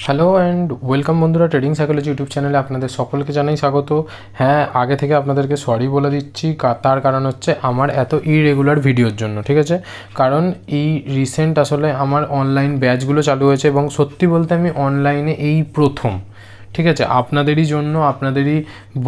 Hello and welcome বন্ধুরা trading psychology YouTube চ্যানেলে আপনাদের সকলকে জানাই স্বাগত। হ্যাঁ আগে থেকে আপনাদেরকে সরি বলে দিচ্ছি তার কারণ হচ্ছে আমার এত ইরেগুলার ভিডিওর জন্য, ঠিক আছে? কারণ এই রিসেন্ট আসলে আমার অনলাইন ব্যাচগুলো চালু হয়েছে এবং সত্যি বলতে আমি অনলাইনে এই প্রথম। ঠিক আছে, আপনাদেরই জন্য, আপনাদেরই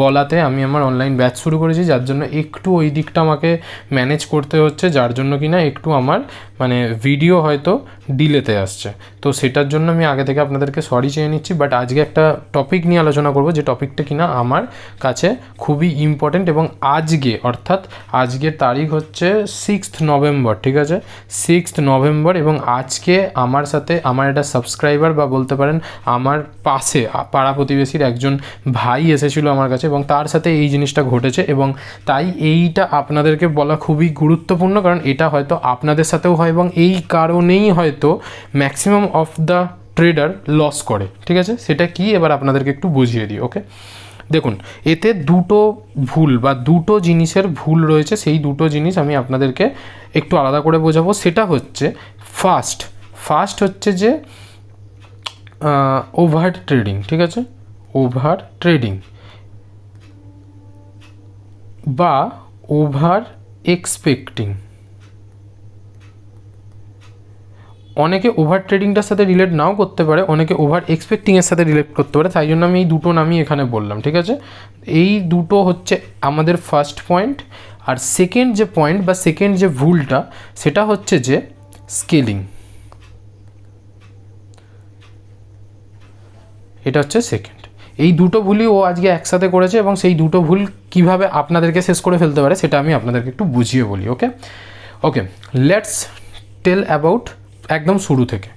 বলাতে আমি আমার অনলাইন ব্যাচ শুরু করেছি, যার জন্য একটু ওই দিকটা আমাকে ম্যানেজ করতে হচ্ছে, যার জন্য কিনা একটু আমার মানে ভিডিও হয়তো ডিলেতে আসছে। তো সেটার জন্য আমি আগে থেকে আপনাদেরকে সরি চেয়ে নিচ্ছি বাট আজকে একটা টপিক নিয়ে আলোচনা করব, যে টপিকটা কিনা আমার কাছে খুবই ইম্পর্টেন্ট এবং আজকে, অর্থাৎ আজকের তারিখ হচ্ছে সিক্সথ নভেম্বর ঠিক আছে? সিক্সথ নভেম্বর এবং আজকে আমার সাথে আমার একটা সাবস্ক্রাইবার বা বলতে পারেন, আমার পাশে, পাড়া প্রতিবেশীর একজন ভাই এসেছিল আমার কাছে এবং তার সাথে এই জিনিসটা ঘটেছে এবং তাই এইটা আপনাদেরকে বলা খুবই গুরুত্বপূর্ণ কারণ এটা হয়তো আপনাদের সাথেও হয় এবং এই কারণেই হয়তো maximum of the trader loss করে। ঠিক আছে? সেটা কি? এবার আপনাদেরকে একটু বুঝিয়ে দিই ওকে দেখুন, এতে দুটো ভুল বা দুটো জিনিসের ভুল রয়েছে। সেই দুটো জিনিস আমি আপনাদেরকে একটু আলাদা করে বোঝাবো। সেটা হচ্ছে ফার্স্ট ফার্স্ট হচ্ছে যে ওভার ট্রেডিং ঠিক আছে? ওভার ট্রেডিং বা ওভার এক্সপেক্টিং অনেকে ওভার ট্রেডিংটার সাথে রিলেট নাও করতে পারে, অনেকে ওভার এক্সপেক্টিংয়ের সাথে রিলেট করতে পারে, তাই জন্য আমি এই দুটো নামই এখানে বললাম, ঠিক আছে? এই দুটো হচ্ছে আমাদের ফার্স্ট পয়েন্ট আর সেকেন্ড যে পয়েন্ট বা সেকেন্ড যে ভুলটা, সেটা হচ্ছে যে স্কেলিং এটা হচ্ছে সেকেন্ড এই দুটো ভুলই ও আজকে একসাথে করেছে এবং সেই দুটো ভুল কীভাবে আপনাদেরকে শেষ করে ফেলতে পারে সেটা আমি আপনাদেরকে একটু বুঝিয়ে বলি okay okay let's tell about একদম শুরু থেকে।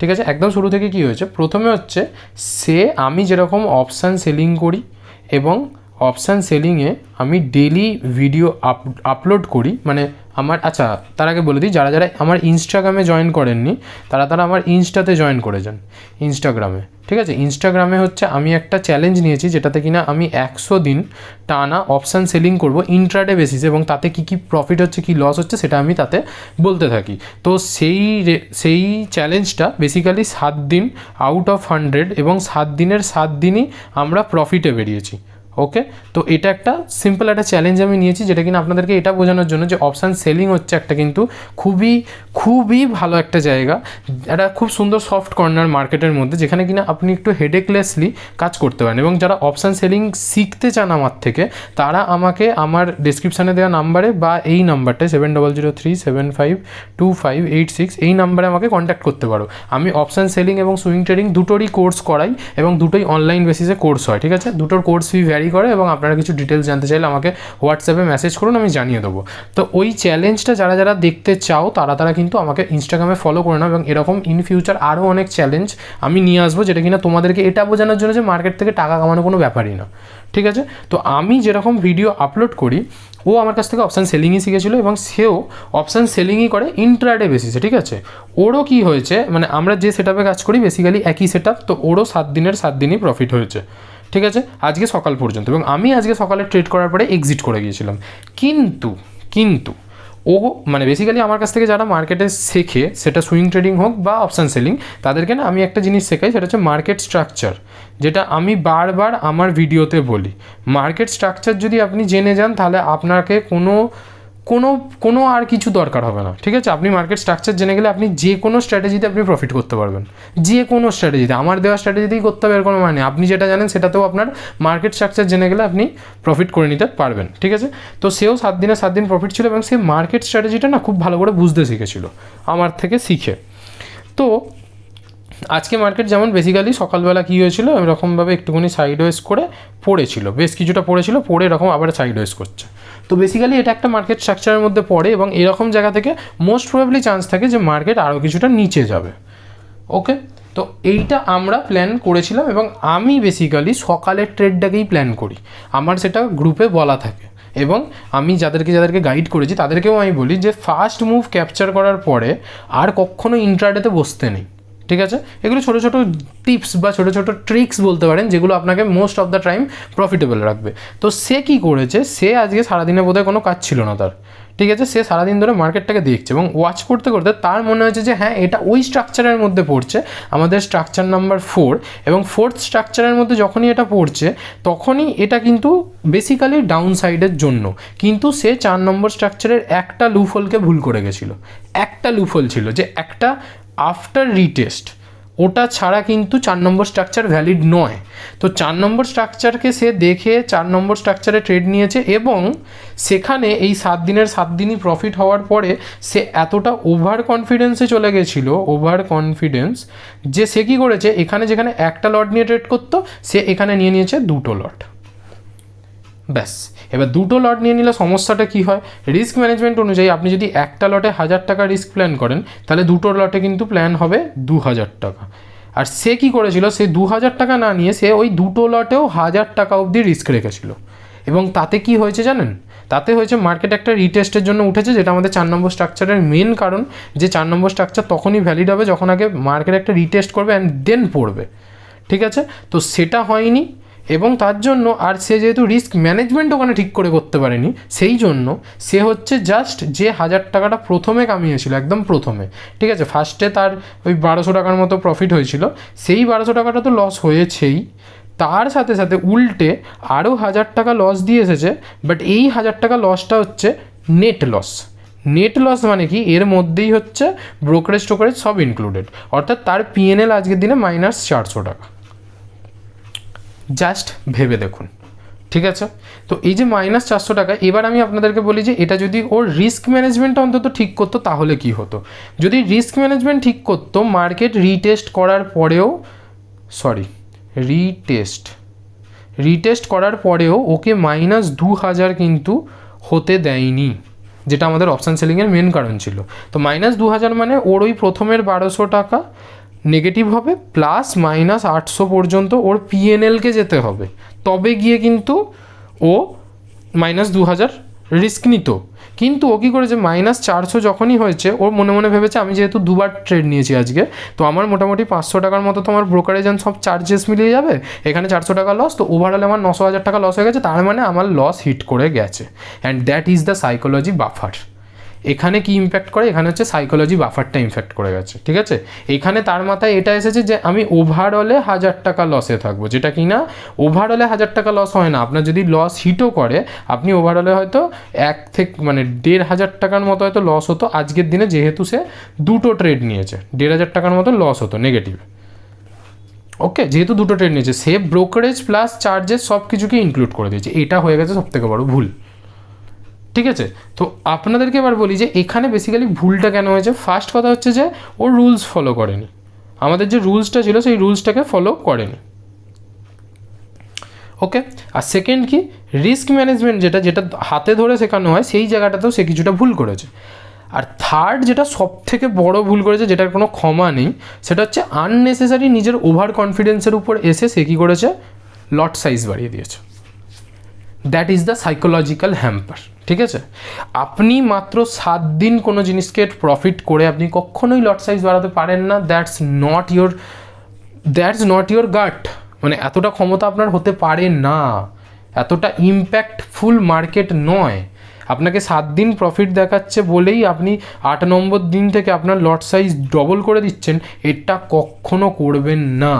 ঠিক আছে? একদম শুরু থেকে কি হয়েছে? প্রথমে হচ্ছে, সে আমি যেরকম অপশান সেলিং করি এবং অপশান সেলিংয়ে আমি ডেলি ভিডিও আপ আপলোড করি। মানে আমার আচ্ছা তার আগে বলে দিই, যারা যারা আমার ইনস্টাগ্রামে জয়েন করেননি, তারা তারা আমার ইনস্টাতে জয়েন করে যান ইনস্টাগ্রামে ঠিক আছে? ইনস্টাগ্রামে হচ্ছে আমি একটা চ্যালেঞ্জ নিয়েছি, যেটাতে কিনা আমি একশো দিন টানা অপশান সেলিং করব ইন্ট্রাডে বেসিস এবং তাতে কী কী প্রফিট হচ্ছে, কী লস হচ্ছে, সেটা আমি তাতে বলতে থাকি। তো সেই সেই চ্যালেঞ্জটা বেসিক্যালি সাত দিন আউট অফ হান্ড্রেড এবং সাত দিনের সাত দিনই আমরা প্রফিটে বেরিয়েছি। ওকে তো এটা একটা সিম্পল একটা চ্যালেঞ্জ আমি নিয়েছি, যেটা কিনা আপনাদেরকে এটা বোঝানোর জন্য যে অপশান সেলিং হচ্ছে একটা কিন্তু খুবই খুবই ভালো একটা জায়গা। একটা খুব সুন্দর সফট কর্নার মার্কেটের মধ্যে, যেখানে কিনা আপনি একটু হেডেকলেসলি কাজ করতে পারেন। এবং যারা অপশান সেলিং শিখতে চান আমার থেকে, তারা আমাকে আমার ডিসক্রিপশানে দেওয়া নাম্বারে বা এই নাম্বারটায় seven double zero three seven five two five eight six এই নাম্বারে আমাকে কন্ট্যাক্ট করতে পারো। আমি অপশান সেলিং এবং সুইং ট্রেডিং দুটোরই কোর্স করাই এবং দুটোই অনলাইন বেসিসে কোর্স হয়, ঠিক আছে? দুটোর কোর্স ফি ভ্যারি করে এবং আপনারা কিছু ডিটেলস জানতে চাইলে আমাকে হোয়াটসঅ্যাপে মেসেজ করুন, আমি জানিয়ে দেবো। তো ওই চ্যালেঞ্জটা যারা যারা দেখতে চাও, তারা তারা কিন্তু আমাকে ইনস্টাগ্রামে ফলো করে নাও এবং এরকম ইন ফিউচার আরও অনেক চ্যালেঞ্জ আমি নিয়ে আসব যেটা কিনা তোমাদেরকে এটা বোঝানোর জন্য যে মার্কেট থেকে টাকা কামানো কোনো ব্যাপারই না। ঠিক আছে? তো আমি যেরকম ভিডিও আপলোড করি, ও আমার কাছ থেকে অপশান সেলিংই শিখেছিল এবং সেও অপশান সেলিংই করে ইন্ট্রাডে বেসিসে ঠিক আছে? ওরও কি হয়েছে মানে আমরা যে সেট কাজ করি বেসিক্যালি একই সেট তো ওরও সাত দিনের সাত দিনই প্রফিট হয়েছে। ঠিক আছে? আজকে সকাল পর্যন্ত। এবং আমি আজকে সকালে ট্রেড করার পরে এক্সিট করে গিয়েছিলাম। কিন্তু কিন্তু, ও মানে বেসিক্যালি আমার কাছ থেকে যারা মার্কেটে শেখে, সেটা সুইং ট্রেডিং হোক বা অপশান সেলিং তাদেরকে না আমি একটা জিনিস শেখাই, সেটা হচ্ছে মার্কেট স্ট্রাকচার যেটা আমি বারবার আমার ভিডিওতে বলি। মার্কেট স্ট্রাকচার যদি আপনি জেনে যান, তাহলে আপনাকে কোনো কোনো কোনো আর কিছু দরকার হবে না, ঠিক আছে? আপনি মার্কেট স্ট্রাকচার জেনে গেলে আপনি যে কোনো স্ট্র্যাটেজিতে আপনি প্রফিট করতে পারবেন। যে কোনো স্ট্র্যাটেজিতে আমার দেওয়া স্ট্র্যাটেজিতেই করতে হবে, এর কোনো মানে আপনি যেটা জানেন সেটাতেও আপনার মার্কেট স্ট্রাকচার জেনে গেলে আপনি প্রফিট করে নিতে পারবেন, ঠিক আছে? তো সেও সাত দিনে সাত দিন প্রফিট ছিল এবং সে মার্কেট স্ট্র্যাটেজিটা না খুব ভালো করে বুঝতে শিখেছিল, আমার থেকে শিখে। তো আজকে মার্কেট যেমন বেসিক্যালি সকালবেলা কী হয়েছিল, এরকমভাবে একটুখানি সাইড ওয়েস করে পড়েছিল, বেশ কিছুটা পড়েছিল, পড়ে এরকম আবার সাইড ওয়েস করছে। তো বেসিক্যালি এটা একটা মার্কেট স্ট্রাকচারের মধ্যে পড়ে এবং এরকম জায়গা থেকে মোস্ট প্রবাবলি চান্স থাকে যে মার্কেট আরও কিছুটা নিচে যাবে। ওকে তো এইটা আমরা প্ল্যান করেছিলাম এবং আমি বেসিক্যালি সকালের ট্রেডটাকেই প্ল্যান করি। আমার সেটা গ্রুপে বলা থাকে এবং আমি যাদেরকে যাদেরকে গাইড করেছি তাদেরকেও আমি বলি যে ফার্স্ট মুভ ক্যাপচার করার পরে আর কখনো ইন্ট্রাডেতে বসতে নেই। ঠিক আছে? এগুলো ছোটো ছোটো টিপস বা ছোটো ছোটো ট্রিক্স বলতে পারেন, যেগুলো আপনাকে most of the time profitable রাখবে। তো সে কি করেছে? সে আজকে সারাদিনে বোধহয় কোনো কাজ ছিল না তার। ঠিক আছে? সে সারাদিন ধরে মার্কেটটাকে দেখছে এবং ওয়াচ করতে করতে তার মনে হয়েছে যে হ্যাঁ এটা ওই স্ট্রাকচারের মধ্যে পড়ছে, আমাদের স্ট্রাকচার নাম্বার ফোর এবং ফোর্থ স্ট্রাকচারের মধ্যে যখনই এটা পড়ছে, তখনই এটা কিন্তু বেসিক্যালি ডাউন সাইডের জন্য। কিন্তু সে চার নম্বর স্ট্রাকচারের একটা লুফলকে ভুল করে গেছিল। একটা লুফল ছিল যে একটা আফটার রিটেস্ট ওটা ছাড়া কিন্তু চার নম্বর স্ট্রাকচার ভ্যালিড নয়। তো চার নম্বর স্ট্রাকচারকে সে দেখে চার নম্বর স্ট্রাকচারে ট্রেড নিয়েছে এবং সেখানে এই সাত দিনের সাত দিনই প্রফিট হওয়ার পরে সে এতটা ওভার কনফিডেন্সে চলে গেছিল ওভার কনফিডেন্স যে সে কী করেছে, এখানে যেখানে একটা লট নিয়ে ট্রেড করতো, সে এখানে নিয়ে নিয়েছে দুটো লট ব্যাস। এবার দুটো লট নিয়ে নিলে সমস্যাটা কী হয়? রিস্ক ম্যানেজমেন্ট অনুযায়ী আপনি যদি একটা লটে হাজার টাকা রিস্ক প্ল্যান করেন, তাহলে দুটো লটে কিন্তু প্ল্যান হবে দু হাজার টাকা। আর সে কী করেছিল? সে দু হাজার টাকা না নিয়ে সে ওই দুটো লটেও হাজার টাকা অবধি রিস্ক রেখেছিল। এবং তাতে কি হয়েছে জানেন? তাতে হয়েছে মার্কেট একটা রিটেস্টের জন্য উঠেছে, যেটা আমাদের চার নম্বর স্ট্রাকচারের মেন কারণ। যে চার নম্বর স্ট্রাকচার তখনই ভ্যালিড হবে যখন আগে মার্কেট একটা রিটেস্ট করবে অ্যান্ড দেন পড়বে। ঠিক আছে? তো সেটা হয়নি। এবং তার জন্য আর সে যেহেতু রিস্ক ম্যানেজমেন্ট ওখানে ঠিক করে করতে পারেনি, সেই জন্য সে হচ্ছে জাস্ট যে হাজার টাকাটা প্রথমে কামিয়েছিল, একদম প্রথমে, ঠিক আছে? ফার্স্টে তার ওই বারোশো টাকার মতো প্রফিট হয়েছিল, সেই বারোশো টাকাটা তো লস হয়েছেই। তার সাথে সাথে উল্টে আরও হাজার টাকা লস দিয়ে এসেছে বাট এই হাজার টাকা লসটা হচ্ছে নেট লস নেট লস মানে কি? এর মধ্যেই হচ্ছে ব্রোকারেজ টোকারেজ সব ইনক্লুডেড অর্থাৎ তার পিএনএল আজকের দিনে মাইনাস চারশো টাকা। জাস্ট ভেবে দেখুন, ঠিক আছে? তো এই যে মাইনাস চারশো টাকা, এবার আমি আপনাদেরকে বলি যে এটা যদি ওর রিস্ক ম্যানেজমেন্টটা অন্তত ঠিক করতো, তাহলে কি হতো? যদি রিস্ক ম্যানেজমেন্ট ঠিক করতো মার্কেট রিটেস্ট করার পরেও সরি রিটেস্ট রিটেস্ট করার পরেও ওকে মাইনাস দু হাজার কিন্তু হতে দেয়নি, যেটা আমাদের অপশান সেলিংয়ের মেন কারণ ছিল। তো মাইনাস দু হাজার মানে ওর ওই প্রথমের বারোশো টাকা নেগেটিভ হবে, প্লাস মাইনাস আটশো পর্যন্ত ওর পিএনএলকে যেতে হবে। তবে গিয়ে কিন্তু ও মাইনাস দু হাজার রিস্ক নিত। কিন্তু ও কী করেছে, মাইনাস চারশো যখনই হয়েছে, ওর মনে মনে ভেবেছে, আমি যেহেতু দুবার ট্রেড নিয়েছি আজকে, তো আমার মোটামুটি পাঁচশো টাকার মতো তো আমার ব্রোকারেজ অ্যান্ড সব চার্জেস মিলিয়ে যাবে। এখানে চারশো টাকা লস তো ওভারঅল আমার নশো হাজার টাকা লস হয়ে গেছে, তার মানে আমার লস হিট করে গেছে। And that is the psychology buffer এখানে কি ইম্প্যাক্ট করে? এখানে হচ্ছে সাইকোলজি বাফারটা ইমপ্যাক্ট করে গেছে, ঠিক আছে? এখানে তার মাথায় এটা এসেছে যে আমি ওভারঅলে হাজার টাকা লসে থাকব, যেটা কি না? ওভারঅলে হাজার টাকা লস হয় না। আপনার যদি লস হিটও করে, আপনি ওভারঅলে হয়তো এক থেকে মানে দেড় হাজার টাকার মতো হয়তো লস হতো। আজকের দিনে যেহেতু সে দুটো ট্রেড নিয়েছে, দেড় হাজার টাকার মতো লস হতো নেগেটিভ ওকে যেহেতু দুটো ট্রেড নিয়েছে, সে ব্রোকারেজ প্লাস চার্জেস সব কিছুকে ইনক্লুড করে দিয়েছে। এটা হয়ে গেছে সবথেকে বড় ভুল। ঠিক আছে? তো আপনাদেরকে এবার বলি যে এখানে বেসিক্যালি ভুলটা কেন হয়েছে? ফার্স্ট কথা হচ্ছে যে ও রুলস ফলো করেনি। আমাদের যে রুলসটা ছিল সেই রুলসটাকে ফলো করেনি। ওকে আর সেকেন্ড কি? রিস্ক ম্যানেজমেন্ট যেটা যেটা হাতে ধরে শেখানো হয় সেই জায়গাটাতেও সে কিছুটা ভুল করেছে। আর থার্ড যেটা সব থেকে বড় ভুল করেছে, যেটার কোনো ক্ষমা নেই, সেটা হচ্ছে আননেসেসারি নিজের ওভার কনফিডেন্সের উপর এসে সে কী করেছে? লট সাইজ বাড়িয়ে দিয়েছে। That is the psychological hamper ঠিক আছে? আপনি মাত্র সাত দিন কোনো জিনিসকে প্রফিট করে আপনি কখনোই লট সাইজ বাড়াতে পারেন না। That's not your that's not your gut মানে এতটা ক্ষমতা আপনার হতে পারে না। এতটা ইম্প্যাক্টফুল মার্কেট নয়। আপনাকে সাত দিন প্রফিট দেখাচ্ছে বলেই আপনি আট নম্বর দিন থেকে আপনার লট সাইজ ডবল করে দিচ্ছেন। এটা কখনো করবেন না।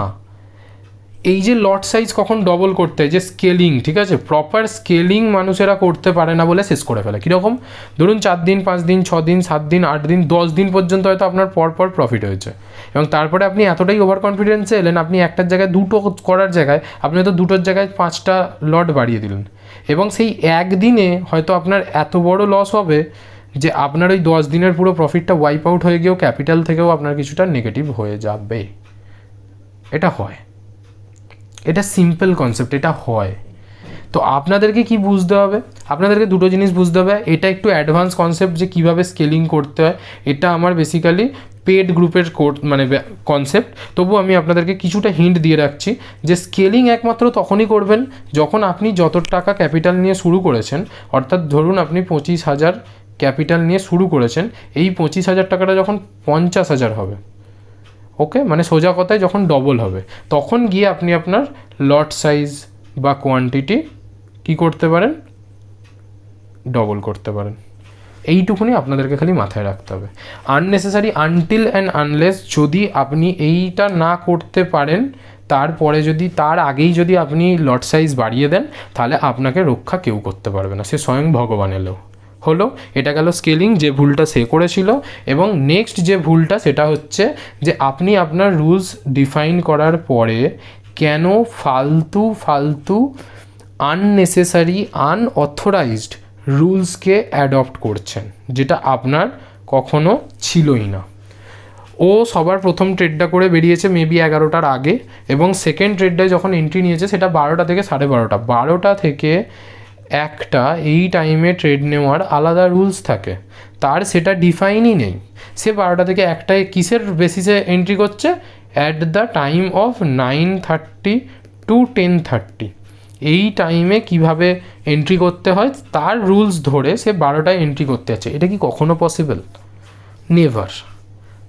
এই যে লট সাইজ কখন ডবল করতে হয়, যে স্কেলিং ঠিক আছে? প্রপার স্কেলিং মানুষেরা করতে পারে না বলে শেষ করে ফেলে। কীরকম? ধরুন চার দিন, পাঁচ দিন, ছ দিন, সাত দিন, আট দিন, দশ দিন পর্যন্ত হয়তো আপনার পরপর প্রফিট হয়েছে। এবং তারপরে আপনি এতটাই ওভার কনফিডেন্সে এলেন, আপনি একটার জায়গায় দুটো করার জায়গায় আপনি হয়তো দুটোর জায়গায় পাঁচটা লট বাড়িয়ে দিলেন। এবং সেই একদিনে হয়তো আপনার এত বড় লস হবে যে আপনার ওই দশ দিনের পুরো প্রফিটটা ওয়াইপ আউট হয়ে গিয়েও ক্যাপিটাল থেকেও আপনার কিছুটা নেগেটিভ হয়ে যাবে। এটা হয়। এটা সিম্পল কনসেপ্ট এটা হয়। তো আপনাদেরকে কি বুঝতে হবে? আপনাদেরকে দুটো জিনিস বুঝতে হবে। এটা একটু অ্যাডভান্স কনসেপ্ট যে কীভাবে স্কেলিং করতে হয়। এটা আমার বেসিক্যালি পেড গ্রুপের কোর্স মানে কনসেপ্ট তবু আমি আপনাদেরকে কিছুটা হিন্ট দিয়ে রাখছি যে স্কেলিং একমাত্র তখনই করবেন যখন আপনি যত টাকা ক্যাপিটাল নিয়ে শুরু করেছেন, অর্থাৎ ধরুন আপনি পঁচিশ হাজার ক্যাপিটাল নিয়ে শুরু করেছেন, এই পঁচিশ হাজার টাকাটা যখন পঞ্চাশ হাজার হবে ওকে মানে সোজা কথায় যখন ডবল হবে, তখন গিয়ে আপনি আপনার লট সাইজ বা কোয়ান্টিটি কি করতে পারেন? ডবল করতে পারেন। এইটুকুনি আপনাদেরকে খালি মাথায় রাখতে হবে। আননেসেসারি আনটিল অ্যান্ড আনলেস যদি আপনি এইটা না করতে পারেন, তারপরে যদি, তার আগেই যদি আপনি লট সাইজ বাড়িয়ে দেন, তাহলে আপনাকে রক্ষা কেউ করতে পারবে না। সে স্বয়ং ভগবান এলেও হলো, এটা গেল স্কেলিং, যে ভুলটা সে করেছিল এবং নেক্সট যে ভুলটা সেটা হচ্ছে যে আপনি আপনার রুলস ডিফাইন করার পরে কেন ফালতু ফালতু আননেসেসারি আনঅথরাইজড রুলসকে অ্যাডপ্ট করছেন, যেটা আপনার কখনো ছিলই না। ও সবার প্রথম ট্রেডটা করে বেরিয়েছে মেবি এগারোটার আগে এবং সেকেন্ড ট্রেডটায় যখন এন্ট্রি নিয়েছে সেটা বারোটা থেকে সাড়ে বারোটা বারোটা থেকে একটা, এই টাইমে ট্রেড নেওয়ার আলাদা রুলস থাকে। তার সেটা ডিফাইনই নেই। সে বারোটা থেকে একটায় কিসের বেসিসে এন্ট্রি করছে? At the time of nine thirty to ten thirty এই টাইমে কীভাবে এন্ট্রি করতে হয়? তার রুলস ধরে সে বারোটায় এন্ট্রি করতে যাচ্ছে। এটা কি কখনো পসিবল নেভার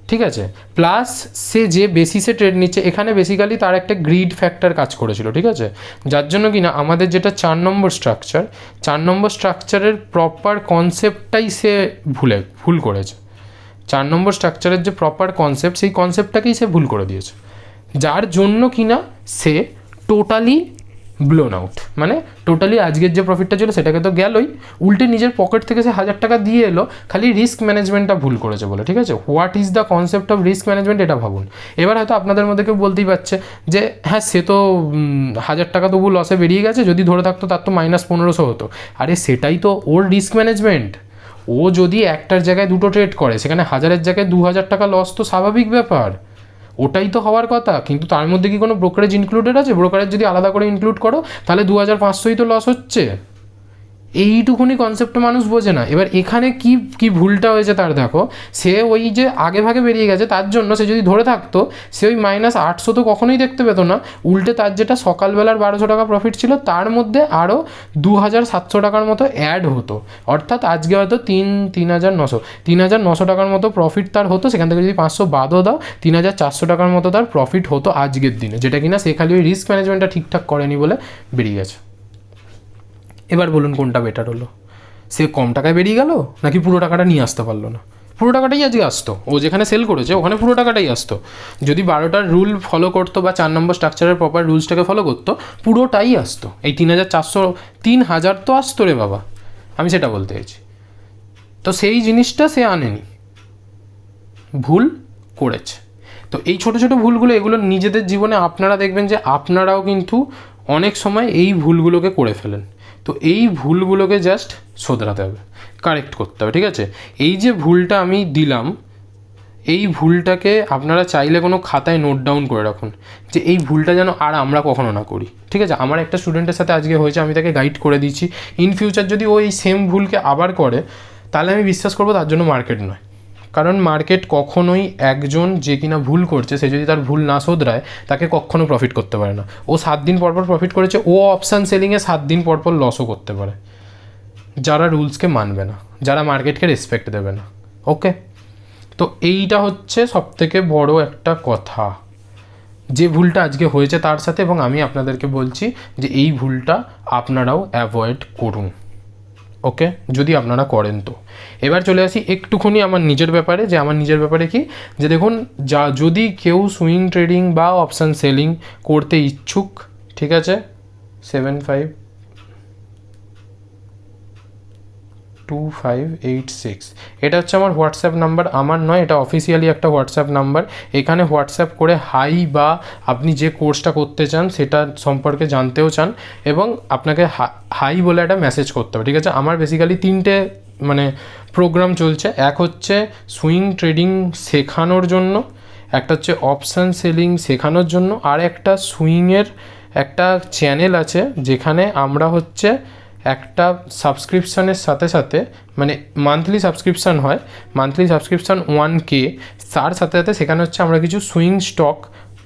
ঠিক আছে? প্লাস সে যে বেসিসে ট্রেড নিচ্ছে, এখানে বেসিক্যালি তার একটা গ্রিড ফ্যাক্টর কাজ করেছিল, ঠিক আছে? যার জন্য কি না, আমাদের যেটা চার নম্বর স্ট্রাকচার চার নম্বর স্ট্রাকচারের প্রপার কনসেপ্টটাই সে ভুলে, ভুল করেছে। চার নম্বর স্ট্রাকচারের যে প্রপার কনসেপ্ট সেই কনসেপ্টটাকেই সে ভুল করে দিয়েছে। যার জন্য কিনা সে টোটালি ব্লোন আউট মানে টোটালি আজকের যে প্রফিটটা ছিল সেটাকে তো গেলই। উল্টে নিজের পকেট থেকে সে হাজার টাকা দিয়ে এলো, খালি রিস্ক ম্যানেজমেন্টটা ভুল করেছে বলে, ঠিক আছে? What is the concept of risk management এটা ভাবুন। এবার হয়তো আপনাদের মধ্যে কেউ বলতেই পারছে যে হ্যাঁ সে তো হাজার টাকা তবু লসে বেরিয়ে গেছে, যদি ধরে থাকতো তার তো মাইনাস পনেরোশো হতো। আরে সেটাই তো ওর রিস্ক ম্যানেজমেন্ট ও যদি একটার জায়গায় দুটো ট্রেড করে, সেখানে হাজারের জায়গায় দু হাজার টাকা লস তো স্বাভাবিক ব্যাপার। ওটাই তো হওয়ার কথা। কিন্তু তার মধ্যে কি কোনো ব্রোকারেজ ইনক্লুডেড আছে? ব্রোকারেজ যদি আলাদা করে ইনক্লুড করো, তাহলে দু হাজার পাঁচশোই তো লস হচ্ছে। এইটুকুনি কনসেপ্ট মানুষ বোঝে না। এবার এখানে কি কি ভুলটা হয়েছে তার দেখো, সে ওই যে আগে ভাগে বেরিয়ে গেছে, তার জন্য সে যদি ধরে থাকতো, সে ওই মাইনাস আটশো তো কখনোই দেখতে পেতো না। উল্টে তার যেটা সকালবেলার বারোশো টাকা প্রফিট ছিল, তার মধ্যে আরও দু হাজার সাতশো টাকার মতো অ্যাড হতো। অর্থাৎ আজকে হয়তো তিন তিন হাজার নশো। তিন হাজার নশো টাকার মতো প্রফিট তার হতো, সেখান থেকে যদি পাঁচশো বাদও দাও তিন হাজার চারশো টাকার মতো তার প্রফিট হতো আজকের দিনে, যেটা কিনা সে খালি ওই রিস্ক ম্যানেজমেন্টটা ঠিকঠাক করেনি বলে বেরিয়ে গেছে। এবার বলুন কোনটা বেটার হলো? সে কম টাকায় বেরিয়ে গেল নাকি পুরো টাকাটা নিয়ে আসতে পারল না? পুরো টাকাটাই আজকে আসতো। ও যেখানে সেল করেছে, ওখানে পুরো টাকাটাই আসতো। যদি বারোটার রুল ফলো করতো বা চার নম্বর স্ট্রাকচারের প্রপার রুলসটাকে ফলো করতো, পুরোটাই আসতো। এই তিন হাজার চারশো, তিন হাজার তো আসতো রে বাবা। আমি সেটা বলতে চাইছি। তো সেই জিনিসটা সে আনেনি। ভুল করেছে। তো এই ছোটো ছোটো ভুলগুলো, এগুলো নিজেদের জীবনে আপনারা দেখবেন যে আপনারাও কিন্তু অনেক সময় এই ভুলগুলোকে করে ফেলেন। তো এই ভুলগুলোকে জাস্ট শোধরাতে হবে কারেক্ট করতে হবে, ঠিক আছে? এই যে ভুলটা আমি দিলাম, এই ভুলটাকে আপনারা চাইলে কোনো খাতায় নোট ডাউন করে রাখুন যে এই ভুলটা যেন আর আমরা কখনো না করি, ঠিক আছে? আমার একটা স্টুডেন্টের সাথে আজকে হয়েছে, আমি তাকে গাইড করে দিচ্ছি ইন ফিউচার যদি ও এই সেম ভুলকে আবার করে, তাহলে আমি বিশ্বাস করব তার জন্য মার্কেট নয়। কারণ মার্কেট কখনোই একজন যে কিনা ভুল করছে, সে যদি তার ভুল না শোধরায়, তাকে কখনো প্রফিট করতে পারে না। ও সাত দিন পরপর প্রফিট করেছে, ও অপশান সেলিংয়ে সাত দিন পরপর লসও করতে পারে। যারা রুলসকে মানবে না, যারা মার্কেটকে রেসপেক্ট দেবে না। ওকে তো এইটা হচ্ছে সবথেকে বড় একটা কথা। যে ভুলটা আজকে হয়েছে তার সাথে এবং আমি আপনাদেরকে বলছি যে এই ভুলটা আপনারাও অ্যাভয়েড করুন। ওকে? যদি আপনারা করেন তো। এবার চলে আসি একটুখানি আমার নিজের ব্যাপারে, যে আমার নিজের ব্যাপারে কি? যে দেখুন, যা যদি কেউ সুইং ট্রেডিং বা অপশান সেলিং করতে ইচ্ছুক, ঠিক আছে? Seven five two five eight six এটা হচ্ছে আমার হোয়াটসঅ্যাপ নাম্বার, আমার নয়, এটা অফিসিয়ালি একটা হোয়াটসঅ্যাপ নাম্বার। এখানে হোয়াটসঅ্যাপ করে হাই বা আপনি যে কোর্সটা করতে চান, সেটা সম্পর্কে জানতেও চান এবং আপনাকে হাই বলে একটা মেসেজ করতে হবে, ঠিক আছে? আমার বেসিক্যালি তিনটে মানে প্রোগ্রাম চলছে। এক হচ্ছে সুইং ট্রেডিং শেখানোর জন্য, একটা হচ্ছে অপশান সেলিং শেখানোর জন্য, আর একটা সুইংয়ের একটা চ্যানেল আছে, যেখানে আমরা হচ্ছে একটা সাবস্ক্রিপশনের সাথে সাথে মানে মান্থলি সাবস্ক্রিপশান হয় মান্থলি সাবস্ক্রিপশান ওয়ান কে তার সাথে সাথে সেখানে হচ্ছে আমরা কিছু সুইং স্টক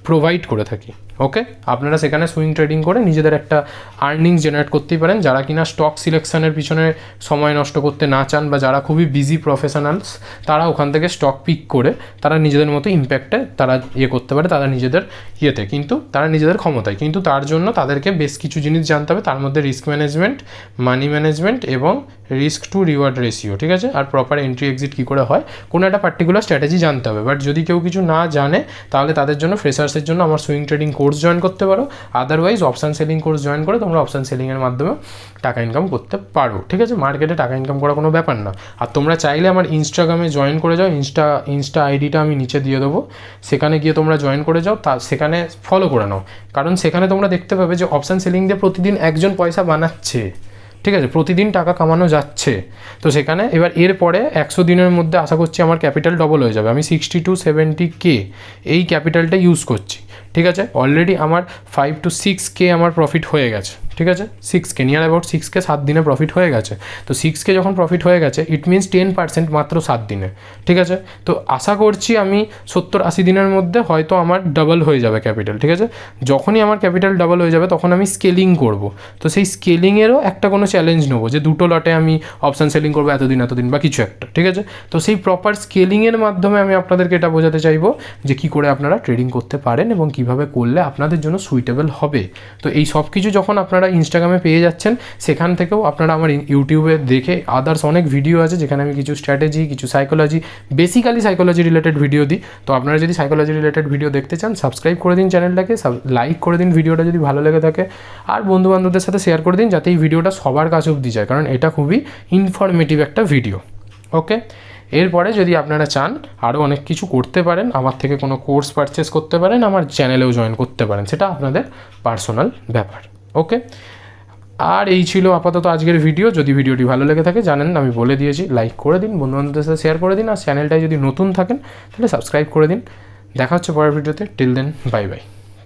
প্রোভাইড করে থাকি। ওকে আপনারা সেখানে সুইং ট্রেডিং করে নিজেদের একটা আর্নিং জেনারেট করতেই পারেন। যারা কিনা স্টক সিলেকশনের পিছনে সময় নষ্ট করতে না চান বা যারা খুবই বিজি প্রফেশনালস তারা ওখান থেকে স্টক পিক করে তারা নিজেদের মতো ইম্প্যাক্টে তারা ইয়ে করতে পারে, তারা নিজেদের ইয়েতে। কিন্তু তারা নিজেদের ক্ষমতায়। কিন্তু তার জন্য তাদেরকে বেশ কিছু জিনিস জানতে হবে। তার মধ্যে রিস্ক ম্যানেজমেন্ট মানি ম্যানেজমেন্ট এবং রিস্ক টু রিওয়ার্ড রেশিও ঠিক আছে? আর প্রপার এন্ট্রি এক্সিট কী করে হয়, কোনো একটা পার্টিকুলার স্ট্র্যাটেজি জানতে হবে। বাট যদি কেউ কিছু না জানে, তাহলে তাদের জন্য ফ্রেশার্সের জন্য আমার সুইং ট্রেডিং কোর্স জয়েন করতে পারো। Otherwise option selling course join করে তোমরা অপশান সেলিংয়ের মাধ্যমে টাকা ইনকাম করতে পারো। ঠিক আছে? মার্কেটে টাকা ইনকাম করা কোনো ব্যাপার না। আর তোমরা চাইলে আমার ইনস্টাগ্রামে জয়েন করে যাও। ইনস্টা ইনস্টা আইডিটা আমি নিচে দিয়ে দেবো। সেখানে গিয়ে তোমরা জয়েন করে যাও। তা, সেখানে ফলো করে নাও। কারণ সেখানে তোমরা দেখতে পাবে যে অপশান সেলিং দিয়ে প্রতিদিন একজন পয়সা বানাচ্ছে। ঠিক আছে? প্রতিদিন টাকা কামানো যাচ্ছে। তো সেখানে এবার এরপরে একশো দিনের মধ্যে আশা করছি আমার ক্যাপিটাল ডবল হয়ে যাবে। আমি সিক্সটি টু সেভেন্টি কে এই ক্যাপিটালটা ইউজ করছি। ঠিক আছে? অলরেডি আমার ফাইভ টু সিক্স কে আমার প্রফিট হয়ে গেছে। ঠিক আছে? Six K near about six K সাত দিনে প্রফিট হয়ে গেছে। তো সিক্স কে যখন প্রফিট হয়ে গেছে ইট মিনস টেন পার্সেন্ট মাত্র সাত দিনে। ঠিক আছে? তো আশা করছি আমি সত্তর আশি দিনের মধ্যে হয়তো আমার ডাবল হয়ে যাবে ক্যাপিটাল ঠিক আছে? যখনই আমার ক্যাপিটাল ডাবল হয়ে যাবে, তখন আমি স্কেলিং করব। তো সেই স্কেলিংয়েরও একটা কোনো চ্যালেঞ্জ নেব যে দুটো লটে আমি অপশান সেলিং করব এতদিন এতদিন বা কিছু একটা। ঠিক আছে? তো সেই প্রপার স্কেলিংয়ের মাধ্যমে আমি আপনাদেরকে এটা বোঝাতে চাইব যে কী করে আপনারা ট্রেডিং করতে পারেন এবং কীভাবে করলে আপনাদের জন্য সুইটেবল হবে। তো এই সব কিছু যখন আপনারা ইনস্টাগ্রামে পেয়ে যাচ্ছেন, সেখান থেকেও আপনারা আমার ইউটিউবে দেখে আদার্স অনেক ভিডিও আছে যেখানে আমি কিছু স্ট্র্যাটেজি কিছু psychology basically psychology related video দিই। তো আপনারা যদি সাইকোলজি রিলেটেড ভিডিও দেখতে চান সাবস্ক্রাইব করে দিন চ্যানেলটাকে লাইক করে দিন ভিডিওটা যদি ভালো লেগে থাকে। আর বন্ধু বান্ধবদের সাথে শেয়ার করে দিন যাতে এই ভিডিওটা সবার কাছে অবধি যায়, কারণ এটা খুবই ইনফরমেটিভ একটা ভিডিও ওকে এরপরে যদি আপনারা চান আরও অনেক কিছু করতে পারেন, আমার থেকে কোনো কোর্স পারচেস করতে পারেন, আমার চ্যানেলেও জয়েন করতে পারেন, সেটা আপনাদের পার্সোনাল ব্যাপার, ওকে? আর এই ছিল আপাতত আজকের ভিডিও, যদি ভিডিওটি ভালো লেগে থাকে জানেন, আমি বলে দিয়েছি লাইক করে দিন, বন্ধুবান্ধবদের সাথে শেয়ার করে দিন, আর চ্যানেলটায় যদি নতুন থাকেন, তাহলে সাবস্ক্রাইব করে দিন। দেখা হচ্ছে পরের ভিডিওতে টিল দেন বাই বাই